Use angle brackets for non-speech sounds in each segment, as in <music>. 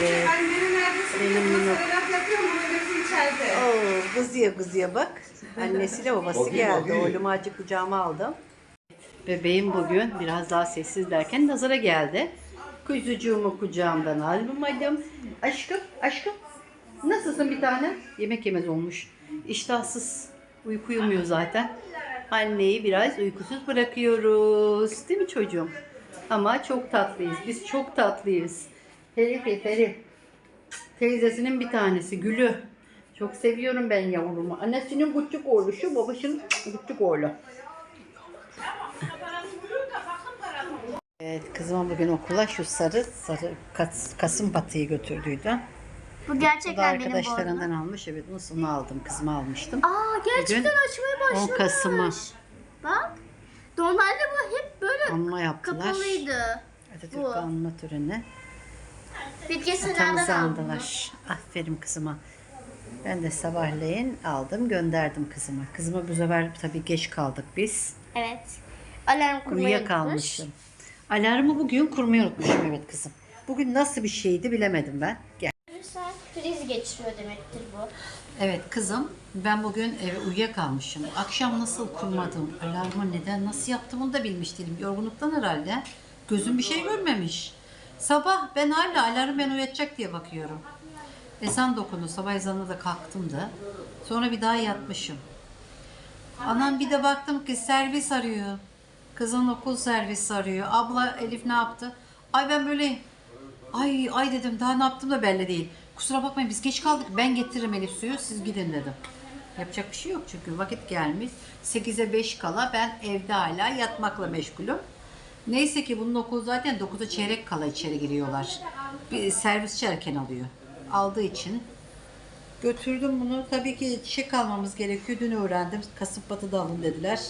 Evet. Annenin neredesin? Benim Benim minnoş. Laf yapıyorum bunun içeride. Oo, kızıya kızıya bak. Annesiyle babası Bakayım, geldi. bakayım. Oğlumu acık kucağıma aldım. Bebeğim bugün biraz daha sessiz derken nazara geldi. Kuzucuğumu kucağımdan almadım. Aşkım, aşkım. Nasılsın bir tane? Yemek yemez olmuş. İştahsız. Uyku uyumuyor zaten. Anneyi biraz uykusuz bırakıyoruz. Değil mi çocuğum? Ama çok tatlıyız. Biz çok tatlıyız. Ferif, Ferif. Teyzesinin bir tanesi Gülü. Çok seviyorum ben yavrumu. Annesinin küçük oğlu şu, babasının küçük oğlu. Evet, kızıma bugün okula şu sarı, sarı Kas, Kasım Batı'yı götürdüydü. Bu Bu da gerçekten benim bu arkadaşlarından almış. Evet, onu aldım. Kızıma almıştım. Aa gerçekten Bugün açmaya başlamış. 10 Kasım'ı Bak. Normalde bu hep böyle anma yaptılar. kapalıydı. Atatürk Bu. anma töreni. Bilgeselerden Atamızı aldım. andılar. Aferin kızıma. Ben de sabahleyin aldım gönderdim kızıma. Kızıma bu sefer tabii geç kaldık biz. Evet. Alarm kurmayı Uyuyakalmışım. Alarmı bugün kurmayı unutmuşum evet kızım. Bugün nasıl bir şeydi bilemedim ben. Gel. Sen kriz geçiriyor demektir bu. Evet kızım ben bugün eve uyuyakalmışım. Akşam nasıl kurmadım, alarmı neden nasıl yaptım onu da bilmiş değilim. Yorgunluktan herhalde. Gözüm bir şey görmemiş. Sabah ben hala alarm beni uyatacak diye bakıyorum. Ezan dokundu. Sabah ezanına da kalktım da. Sonra bir daha yatmışım. Anam bir de baktım ki servis arıyor. Kızın okul servisi arıyor. Abla Elif ne yaptı? Ay ben böyle ay ay dedim daha ne yaptım da belli değil. Kusura bakmayın biz geç kaldık. Ben getiririm Elif suyu siz gidin dedim. Yapacak bir şey yok çünkü vakit gelmiş. 8'e 5 kala ben evde hala yatmakla meşgulüm. Neyse ki bunun okulu zaten 9'a çeyrek kala içeri giriyorlar. Bir servisçi erken alıyor. Aldığı için götürdüm bunu. Tabii ki çiçek almamız gerekiyor. Dün öğrendim. Kasımpatı'da alın dediler.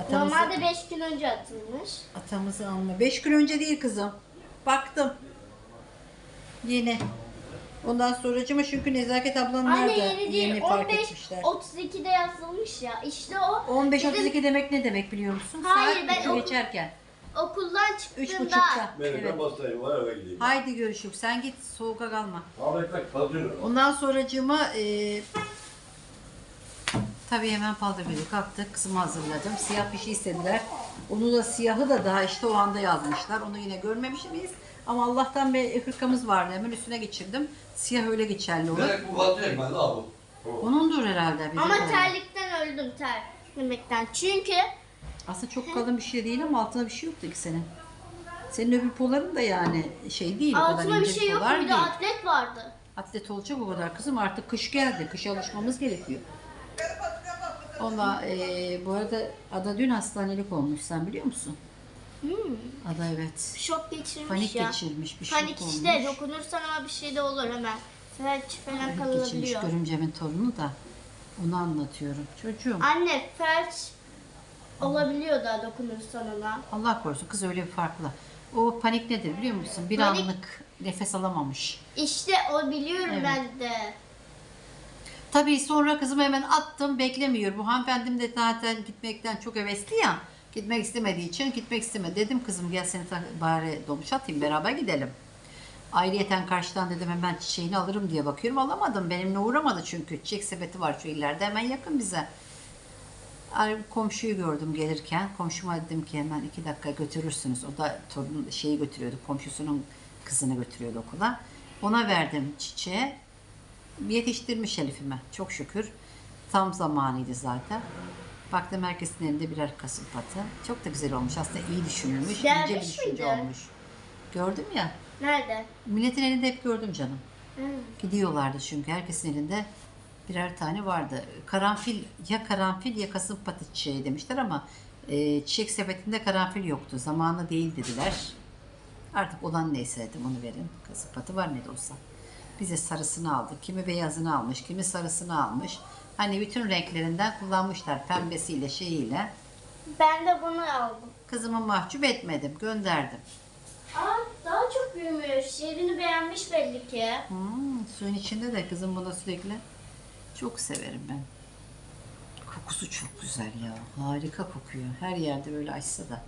Atamızı, Normalde 5 gün önce atılmış. atamızı alma. 5 gün önce değil kızım. Baktım. Yeni. Ondan sonracıma çünkü Nezaket ablanlar Anne da yeni değil. fark 15 etmişler. 32'de yazılmış ya. İşte o 15-32 demek ne demek biliyor musun? Hayır, Saat ben üçü o- geçerken. Okuldan çıktığında 3.30'da. Ben Evet. evet. var eve gideyim. Haydi görüşürüz. Sen git soğuka kalma. Abi ekmek tadıyor. Ondan sonracığıma e, tabii hemen paldır kalktık. Kızımı hazırladım. Siyah bir şey istediler. Onu da siyahı da daha işte o anda yazmışlar. Onu yine görmemiş miyiz? Ama Allah'tan bir hırkamız vardı. Hemen üstüne geçirdim. Siyah öyle geçerli olur. Direkt bu kaldı ekmek ne abi? Onundur herhalde. ama terlikten öldüm ter. Demekten. Çünkü Aslında çok kalın bir şey değil ama altına bir şey yoktu ki senin. Senin öbür poların da yani şey değil. o kadar altına bir ince şey yok. polar Bir de değil. atlet vardı. Atlet olacak o kadar kızım. Artık kış geldi. Kışa alışmamız gerekiyor. Ondan eee, bu arada Ada dün hastanelik olmuş. Sen biliyor musun? Ada evet. Şok geçirmiş Panik ya. geçirmiş bir Panik olmuş. işte dokunursan ama bir şey de olur hemen. Felç falan Panik geçirmiş kalabiliyor. görümcemin torunu da. Onu anlatıyorum. Çocuğum Anne felç olabiliyor da dokunursan ona. Allah korusun kız öyle bir farklı. O panik nedir biliyor musun? Bir Panik- anlık nefes alamamış. İşte o biliyorum Evet. ben de. Tabii sonra kızımı hemen attım beklemiyor. Bu hanımefendim de zaten gitmekten çok hevesli ya. Gitmek istemediği için gitmek istemedi. Dedim kızım gel seni ta- bari dolmuş atayım beraber gidelim. Ayrıyeten karşıdan dedim hemen çiçeğini alırım diye bakıyorum. Alamadım. Benimle uğramadı çünkü. Çiçek sepeti var şu ileride hemen yakın bize. Komşuyu gördüm gelirken. Komşuma dedim ki hemen iki dakika götürürsünüz. O da torun şeyi götürüyordu. Komşusunun kızını götürüyordu okula. Ona verdim çiçeği. Yetiştirmiş Elif'ime. Çok şükür. Tam zamanıydı zaten. Baktım herkesin elinde birer kasım patı. Çok da güzel olmuş. Aslında iyi düşünülmüş. ince bir Gelmiş düşünce miydi? olmuş. Gördüm ya. Nerede? Milletin elinde hep gördüm canım. Hı. Gidiyorlardı çünkü herkesin elinde birer tane vardı. Karanfil ya karanfil ya kasım patı çiçeği demişler ama e, çiçek sepetinde karanfil yoktu. Zamanı değil dediler. Artık olan neyse dedim onu verin. Kasım patı var ne de olsa. Bize sarısını aldık. Kimi beyazını almış, kimi sarısını almış. Hani bütün renklerinden kullanmışlar pembesiyle şeyiyle. Ben de bunu aldım. Kızımı mahcup etmedim, gönderdim. Aa daha çok büyümüş. Yerini beğenmiş belli ki. Hmm, suyun içinde de kızım buna sürekli çok severim ben. Kokusu çok güzel ya. Harika kokuyor. Her yerde böyle açsa da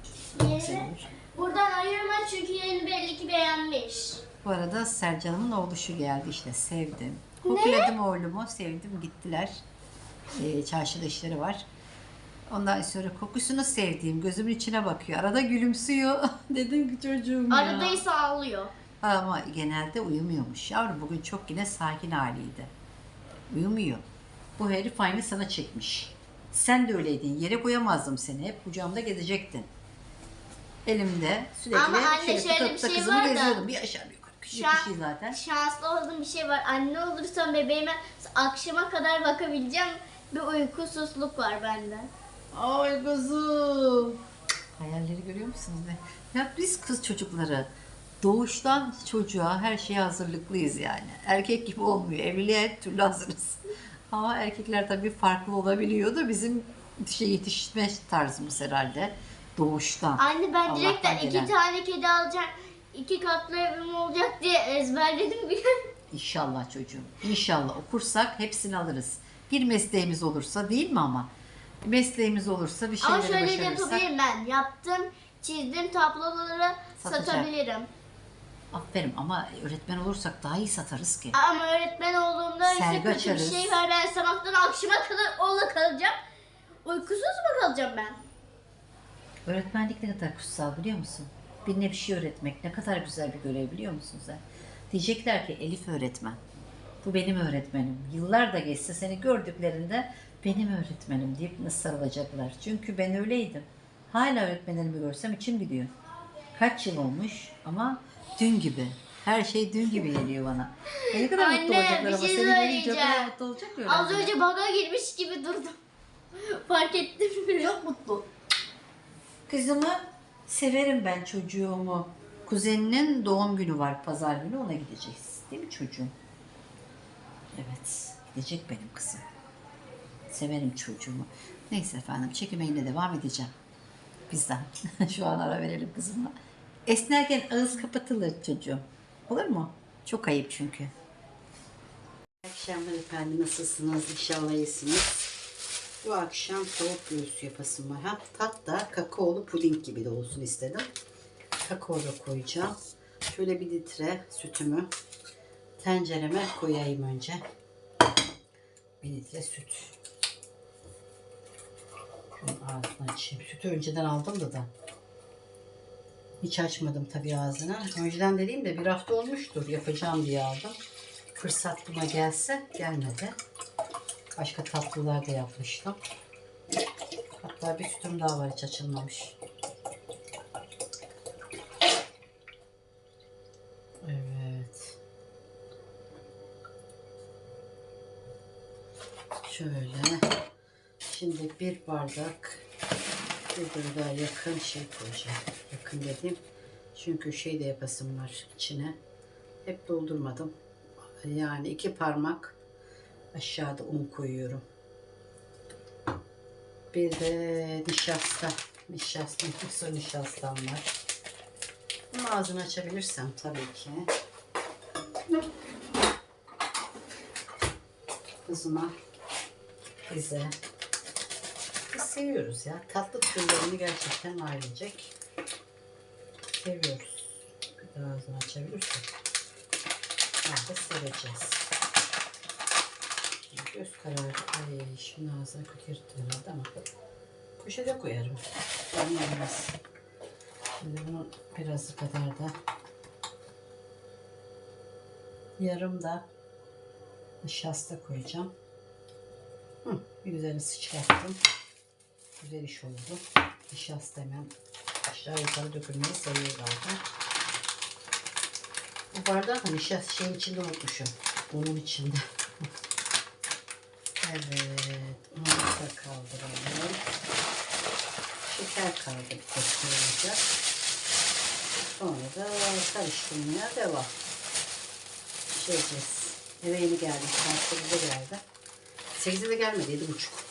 sevilir. buradan ayırma çünkü yerini belli ki beğenmiş. Bu arada Sercan'ın oğluşu geldi işte sevdim. Kokuladım oğlumu sevdim gittiler. Ee, çarşıda işleri var. Ondan sonra kokusunu sevdiğim gözümün içine bakıyor. Arada gülümsüyor. <laughs> Dedim ki çocuğum ya. Aradaysa ağlıyor. Ama genelde uyumuyormuş. Yavrum bugün çok yine sakin haliydi. Uyumuyor. Bu herif aynı sana çekmiş. Sen de öyleydin. Yere koyamazdım seni. Hep kucağımda gezecektin. Elimde sürekli Ama anne şöyle şöyle bir şey kızımı var da- geziyordum. Bir aşağı bir yukarı. Küçük Şu an- bir şey zaten. Şanslı olduğum bir şey var. Anne olursam bebeğime akşama kadar bakabileceğim. Bir uykusuzluk var bende. Ay kızım. Hayalleri görüyor musunuz ne? Ya biz kız çocukları doğuştan çocuğa her şeye hazırlıklıyız yani. Erkek gibi olmuyor. Evliliğe her türlü hazırız. <laughs> Ama erkekler tabii farklı olabiliyor da bizim şey yetişme tarzımız herhalde doğuştan. Anne ben direkten Allah'tan iki gelen. tane kedi alacağım. iki katlı evim olacak diye ezberledim bile. İnşallah çocuğum. İnşallah okursak hepsini alırız. Bir mesleğimiz olursa değil mi ama? Mesleğimiz olursa bir Ama şeyleri şöyle de başarırsak. yapabilirim ben. Yaptım, çizdim tabloları Satacak. satabilirim. Aferin ama öğretmen olursak daha iyi satarız ki. Ama öğretmen olduğumda işte Sergi kötü bir şey var. Ben sabahtan akşama kadar onunla kalacağım. Uykusuz mu kalacağım ben? Öğretmenlik ne kadar kutsal biliyor musun? Birine bir şey öğretmek ne kadar güzel bir görev biliyor musun sen? Diyecekler ki Elif öğretmen. Bu benim öğretmenim. Yıllar da geçse seni gördüklerinde benim öğretmenim deyip nasıl sarılacaklar. Çünkü ben öyleydim. Hala öğretmenlerimi görsem içim gidiyor. Kaç yıl olmuş ama dün gibi. Her şey dün gibi geliyor bana. E ne kadar mutlu Anne, olacaklar bir ama şey seni görünce o kadar söyleyeceğim. mutlu olacak ya Az öğrenciler. önce bana girmiş gibi durdum. <laughs> Fark ettim mi? Çok mutlu. Kızımı severim ben çocuğumu. Kuzeninin doğum günü var pazar günü ona gideceğiz. Değil mi çocuğum? Evet. Gidecek benim kızım. Severim çocuğumu. Neyse efendim çekime yine devam edeceğim. Bizden. <laughs> Şu an ara verelim kızıma. Esnerken ağız kapatılır çocuğum. Olur mu? Çok ayıp çünkü. Akşamlar efendim. Nasılsınız? İnşallah iyisiniz. Bu akşam tavuk göğsü yapasım var. Ha, hatta kakaolu puding gibi de olsun istedim. Kakao da koyacağım. Şöyle bir litre sütümü tencereme koyayım önce. Bir litre süt. Şunun ağzını açayım. Sütü önceden aldım da da. Hiç açmadım tabii ağzını. Önceden dediğim de bir hafta olmuştur. Yapacağım diye aldım. Fırsat buna gelse gelmedi. Başka tatlılar da yapmıştım. Hatta bir sütüm daha var hiç açılmamış. Evet. Şöyle. Şimdi bir bardak bir daha yakın şey koyacağım. Yakın dediğim. Çünkü şey de yapasım var içine. Hep doldurmadım. Yani iki parmak aşağıda un koyuyorum. Bir de nişasta. Nişasta, mısır nişastam var. Bunu ağzını açabilirsem tabii ki. Kızıma, bize. Seviyoruz ya. Tatlı türlerini gerçekten ailecek seviyoruz. Bir de ağzını açabilirsek. Ben de seveceğiz. Göz kararı. Ay şimdi ağzına kötü herhalde ama poşete koyarım. Olmaz. Şimdi bunu birazı kadar da yarım da nişasta koyacağım. Hı, güzel sıçrattım. Güzel iş oldu. Nişasta hemen aşağı yukarı dökülmeyi seviyor zaten. Bu bardağı da nişasta şeyin içinde unutmuşum. Bunun içinde. <laughs> Evet, onu da kaldıralım. Şeker kaldı bir tek koyacak. Sonra da karıştırmaya devam. Pişireceğiz. Eve yeni geldim. Saat 8'de geldi. 8'de de gelmedi, 7.30.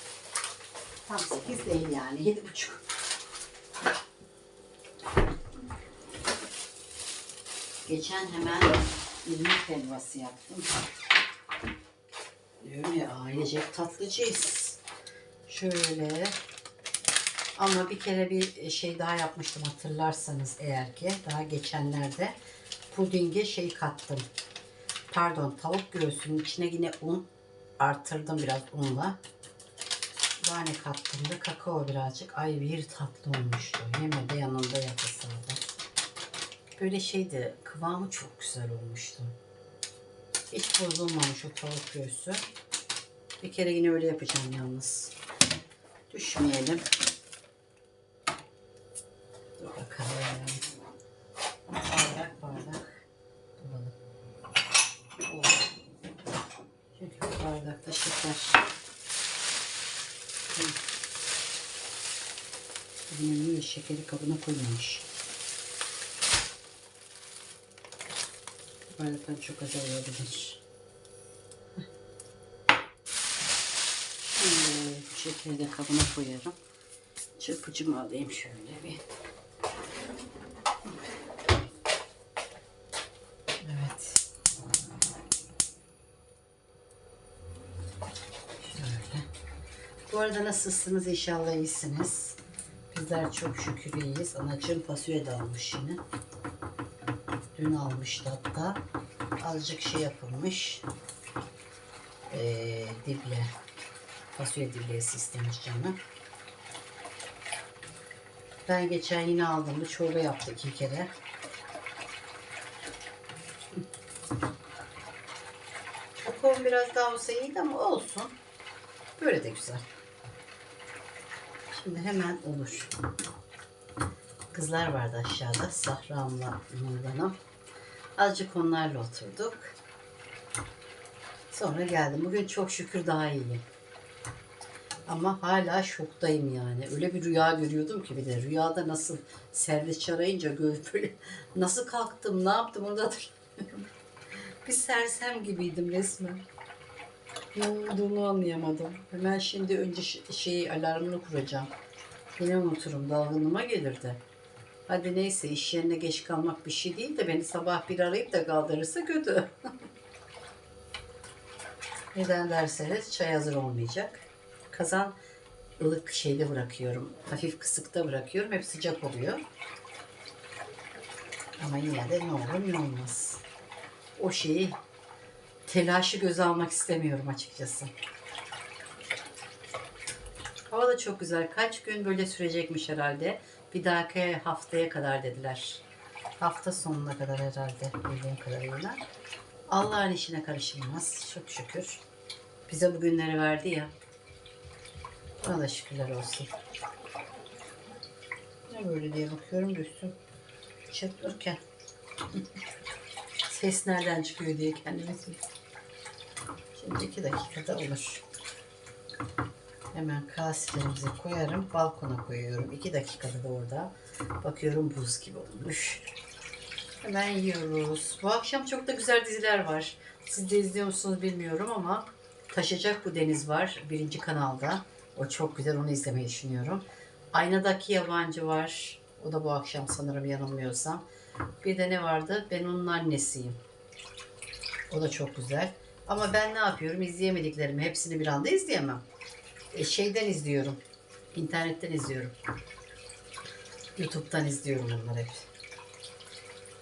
Tam 8 değil yani, 7.30. Geçen hemen irmik helvası yaptım. Diyorum ya ailecek tatlıcıyız. Şöyle. Ama bir kere bir şey daha yapmıştım hatırlarsanız eğer ki. Daha geçenlerde pudinge şey kattım. Pardon tavuk göğsünün içine yine un artırdım biraz unla. Daha ne kattım da kakao birazcık. Ay bir tatlı olmuştu. Yeme de yanında yapısıydı. Böyle şeydi kıvamı çok güzel olmuştu. Hiç bozulmamış o tavuk göğsü. Bir kere yine öyle yapacağım yalnız. Düşmeyelim. Dur bakalım. Bardak bardak bulalım. Oh. Çünkü bu bardakta şeker. Hı. Yine niye şekeri kabına koymamış. Bardaktan çok az olabilir. Şimdi şekeri de kabına koyarım. Çırpıcımı alayım şöyle bir. Evet. Şöyle. Bu arada nasılsınız? İnşallah iyisiniz. Bizler çok şükür iyiyiz. Anacığım fasulye de almış yine. Dün almıştı hatta. Azıcık şey yapılmış. Ee, dible. Fasulye diblesi istemiş canım. Ben geçen yine aldım. Bu çorba yaptı iki kere. Kakao biraz daha olsa iyiydi ama olsun. Böyle de güzel. Şimdi hemen olur. Kızlar vardı aşağıda. Sahram'la Nurdan'ım. Azıcık onlarla oturduk. Sonra geldim. Bugün çok şükür daha iyiyim. Ama hala şoktayım yani. Öyle bir rüya görüyordum ki bir de rüyada nasıl servis arayınca gö- böyle nasıl kalktım ne yaptım onu da hatırlamıyorum. Bir sersem gibiydim resmen. Ne olduğunu anlayamadım. Hemen şimdi önce şeyi alarmını kuracağım. Yine unuturum dalgınlığıma gelirdi. Hadi neyse iş yerine geç kalmak bir şey değil de beni sabah bir arayıp da kaldırırsa kötü. <laughs> Neden derseniz çay hazır olmayacak. Kazan ılık şeyde bırakıyorum. Hafif kısıkta bırakıyorum. Hep sıcak oluyor. Ama yine de ne olur ne olmaz. O şeyi telaşı göze almak istemiyorum açıkçası. Hava da çok güzel. Kaç gün böyle sürecekmiş herhalde. Bir dahaki haftaya kadar dediler. Hafta sonuna kadar herhalde bildiğim kadarıyla. Allah'ın işine karışılmaz. Çok şükür. Bize bu günleri verdi ya. Ona da şükürler olsun. Ne böyle diye bakıyorum da üstüm çırpırken. <laughs> Ses nereden çıkıyor diye kendime Şimdi iki dakikada olur. Hemen kaselerimizi koyarım. Balkona koyuyorum. İki dakikada da orada. Bakıyorum buz gibi olmuş. Hemen yiyoruz. Bu akşam çok da güzel diziler var. Siz de izliyor musunuz bilmiyorum ama Taşacak Bu Deniz var. Birinci kanalda. O çok güzel. Onu izlemeyi düşünüyorum. Aynadaki Yabancı var. O da bu akşam sanırım yanılmıyorsam. Bir de ne vardı? Ben onun annesiyim. O da çok güzel. Ama ben ne yapıyorum? İzleyemediklerimi hepsini bir anda izleyemem. E, şeyden izliyorum. İnternetten izliyorum. YouTube'dan izliyorum onları hep.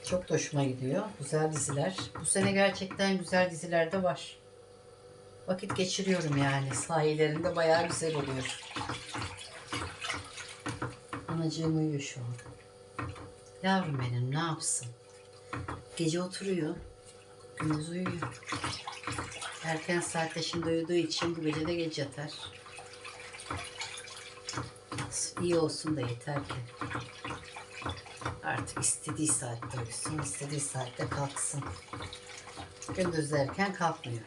Çok da hoşuma gidiyor. Güzel diziler. Bu sene gerçekten güzel diziler de var. Vakit geçiriyorum yani. Sahilerinde bayağı güzel oluyor. Anacığım uyuyor şu an. Yavrum benim ne yapsın? Gece oturuyor. Gündüz uyuyor. Erken saatte şimdi uyuduğu için bu gece de geç yatar. İyi olsun da yeter ki. Artık istediği saatte uyusun, istediği saatte kalksın. Gündüz erken kalkmıyor.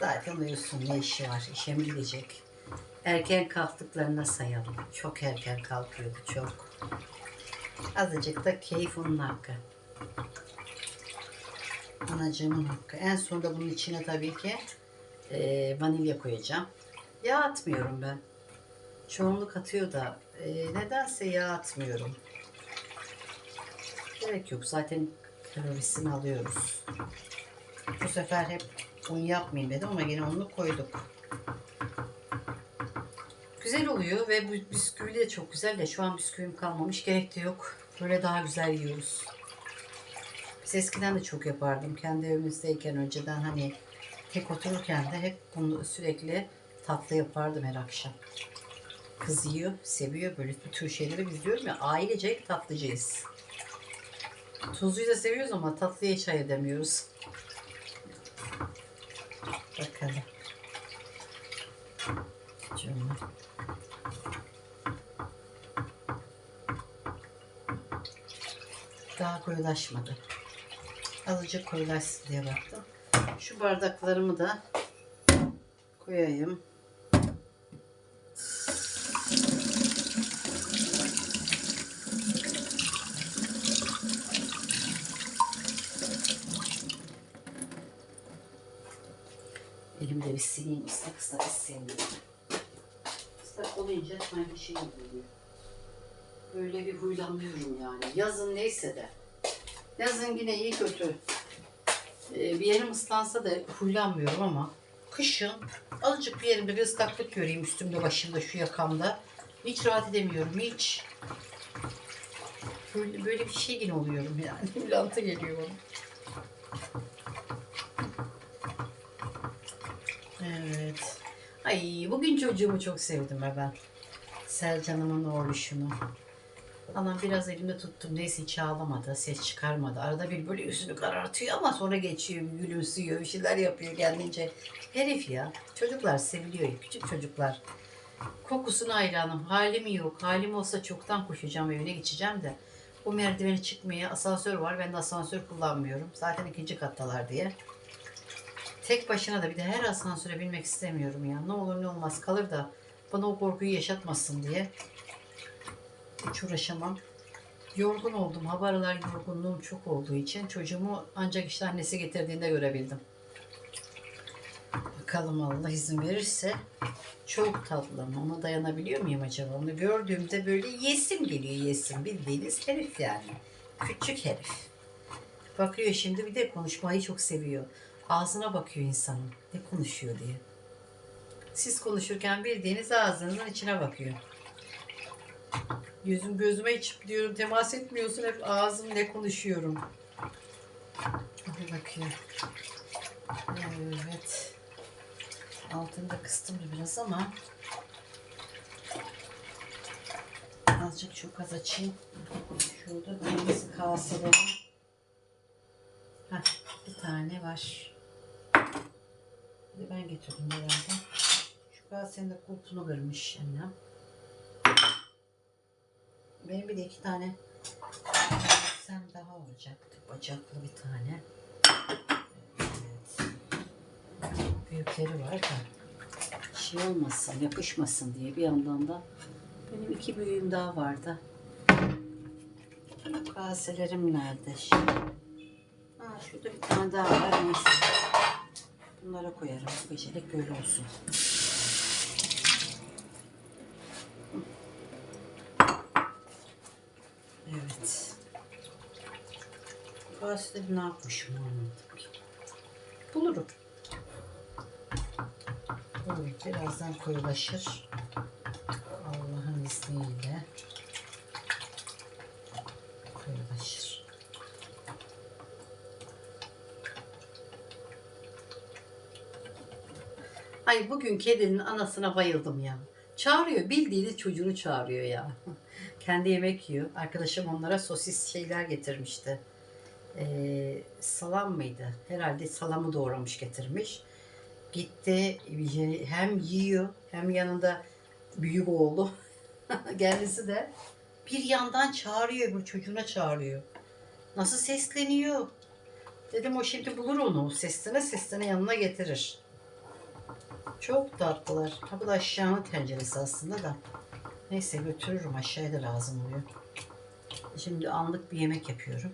Zaten uyusun ne işi var, işe mi gidecek? Erken kalktıklarına sayalım. Çok erken kalkıyordu, çok. Azıcık da keyif onun hakkı. Anacığımın hakkı. En sonunda bunun içine tabii ki e, vanilya koyacağım. Yağ atmıyorum ben. Çoğunluk atıyor da e, nedense yağ atmıyorum. Gerek yok. Zaten kalorisini alıyoruz. Bu sefer hep un yapmayayım dedim ama yine onu koyduk. Güzel oluyor ve bu bisküvi de çok güzel de şu an bisküvim kalmamış. Gerek de yok. Böyle daha güzel yiyoruz. Biz eskiden de çok yapardım. Kendi evimizdeyken önceden hani tek otururken de hep bunu sürekli tatlı yapardım her akşam. Kız yiyor, seviyor böyle bu tür şeyleri biz diyorum ya ailecek tatlıcıyız. Tuzluyu da seviyoruz ama tatlıyı hiç hayır edemiyoruz. Bakalım. Canım. Daha koyulaşmadı. Azıcık koyulaşsın diye baktım. Şu bardaklarımı da koyayım. Elimde bir sileyim. Islak ıslak hiç sevmiyorum. Islak olunca sanki şey oluyor. Böyle bir huylanmıyorum yani. Yazın neyse de. Yazın yine iyi kötü. Ee, bir yerim ıslansa da huylanmıyorum ama kışın azıcık bir yerimde bir ıslaklık göreyim üstümde başımda şu yakamda. Hiç rahat edemiyorum hiç. Böyle, böyle bir şey yine oluyorum yani. <laughs> Huyantı geliyor. Evet. Ay bugün çocuğumu çok sevdim ben. Selcan'ımın oğluşunu. Anam biraz elimde tuttum. Neyse hiç ağlamadı. Ses çıkarmadı. Arada bir böyle yüzünü karartıyor ama sonra geçiyor. Gülümsüyor. Bir şeyler yapıyor kendince. Herif ya. Çocuklar seviliyor. Küçük çocuklar. Kokusuna hayranım. Halim yok. Halim olsa çoktan koşacağım evine geçeceğim de. Bu merdiveni çıkmaya asansör var. Ben de asansör kullanmıyorum. Zaten ikinci kattalar diye. Tek başına da bir de her asansöre binmek istemiyorum ya. Ne olur ne olmaz kalır da bana o korkuyu yaşatmasın diye. Hiç uğraşamam. Yorgun oldum. Ha bu aralar yorgunluğum çok olduğu için çocuğumu ancak işte annesi getirdiğinde görebildim. Bakalım Allah izin verirse çok tatlı. Ona dayanabiliyor muyum acaba? Onu gördüğümde böyle yesim geliyor yesim. Bildiğiniz herif yani. Küçük herif. Bakıyor şimdi bir de konuşmayı çok seviyor. Ağzına bakıyor insanın. Ne konuşuyor diye. Siz konuşurken bildiğiniz ağzınızın içine bakıyor. Yüzüm gözüme hiç diyorum temas etmiyorsun hep ağzım ne konuşuyorum. Hadi bakıyor. Evet. Altını da kıstım biraz ama azıcık çok az açayım. Şurada kırmızı kaselerim. Heh, bir tane var. Ben getirdim herhalde. Şu kasenin de kulpunu kırmış annem. Benim bir de iki tane sen daha olacaktı. Bacaklı bir tane. Evet. Büyükleri var da şey olmasın, yapışmasın diye bir yandan da benim iki büyüğüm daha vardı. Kaselerim nerede şimdi? Ha, şurada bir tane daha var. Neyse. Bunlara koyarım. Gecelik böyle olsun. Evet. Gazeteleri ne yapmışım anlamadım. Bulurum. Bulurum. Birazdan koyulaşır. Allah'ın izniyle koyulaşır. Ay bugün kedinin anasına bayıldım ya. Çağırıyor. Bildiğiniz çocuğunu çağırıyor ya. <laughs> Kendi yemek yiyor. Arkadaşım onlara sosis şeyler getirmişti. Ee, salam mıydı? Herhalde salamı doğramış getirmiş. Gitti hem yiyor hem yanında büyük oğlu. <laughs> Kendisi de bir yandan çağırıyor bu çocuğuna çağırıyor. Nasıl sesleniyor? Dedim o şimdi bulur onu. Seslene seslene yanına getirir. Çok tatlılar. Ha bu da aşağının tenceresi aslında da. Neyse götürürüm aşağıya da lazım oluyor. Şimdi anlık bir yemek yapıyorum.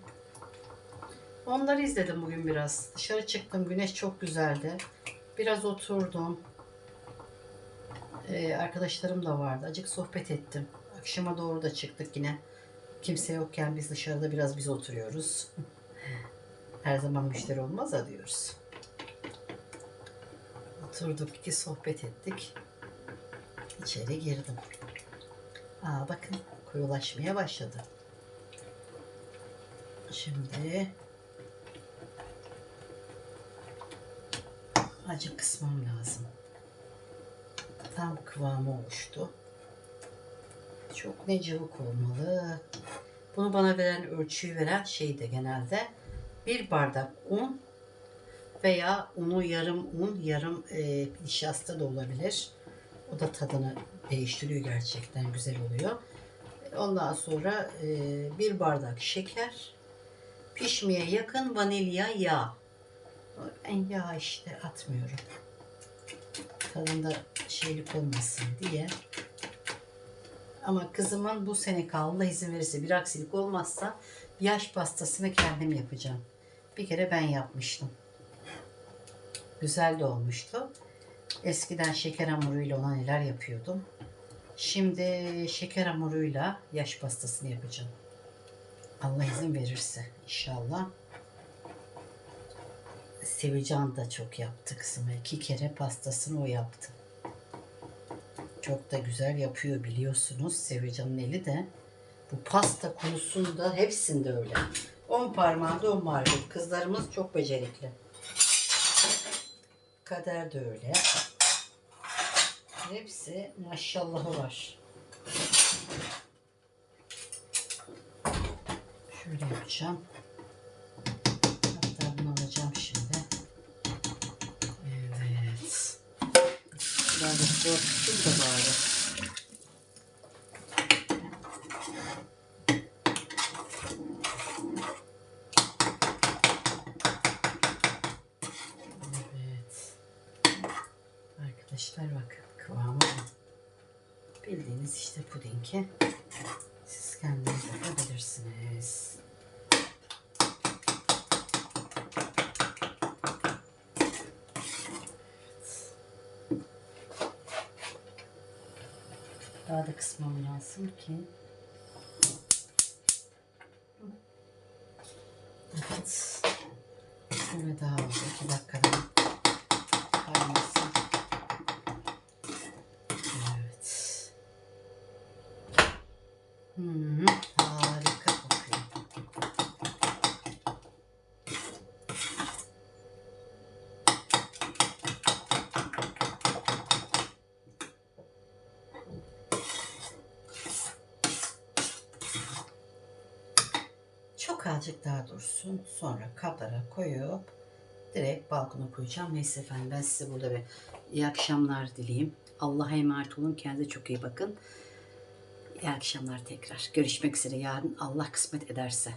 Onları izledim bugün biraz. Dışarı çıktım. Güneş çok güzeldi. Biraz oturdum. Ee, arkadaşlarım da vardı. Acık sohbet ettim. Akşama doğru da çıktık yine. Kimse yokken biz dışarıda biraz biz oturuyoruz. <laughs> Her zaman müşteri olmaz da diyoruz. Oturduk iki sohbet ettik. İçeri girdim. Aa bakın koyulaşmaya başladı. Şimdi acı kısmam lazım. Tam kıvamı oluştu. Çok ne cıvık olmalı. Bunu bana veren ölçüyü veren şey de genelde bir bardak un veya unu yarım un yarım e, nişasta da olabilir. O da tadını değiştiriyor gerçekten güzel oluyor. Ondan sonra e, bir bardak şeker, pişmeye yakın vanilya yağ. Ben yağ işte atmıyorum. Tadında şeylik olmasın diye. Ama kızımın bu sene Allah izin verirse bir aksilik olmazsa yaş pastasını kendim yapacağım. Bir kere ben yapmıştım. Güzel de olmuştu. Eskiden şeker hamuruyla ona neler yapıyordum. Şimdi şeker hamuruyla yaş pastasını yapacağım. Allah izin verirse inşallah. Sevican da çok yaptı kızıma. İki kere pastasını o yaptı. Çok da güzel yapıyor biliyorsunuz. Sevican'ın eli de. Bu pasta konusunda hepsinde öyle. On parmağında on marifet. Kızlarımız çok becerikli. Kader de öyle. Hepsi maşallahı var. Şöyle yapacağım. Biraz da su tutsun da bari. Evet. Arkadaşlar bakın kıvamı bu. Bildiğiniz işte pudingi. Siz kendiniz yapabilirsiniz. Daha da lazım ki. Evet. Şöyle daha oldu. İki dakikada kaynasın. Evet. Hmm, harika kokuyor. Çok azıcık daha dursun. Sonra kaplara koyup direkt balkona koyacağım. Neyse efendim ben size burada bir iyi akşamlar dileyeyim. Allah'a emanet olun. Kendinize çok iyi bakın. İyi akşamlar tekrar. Görüşmek üzere yarın Allah kısmet ederse.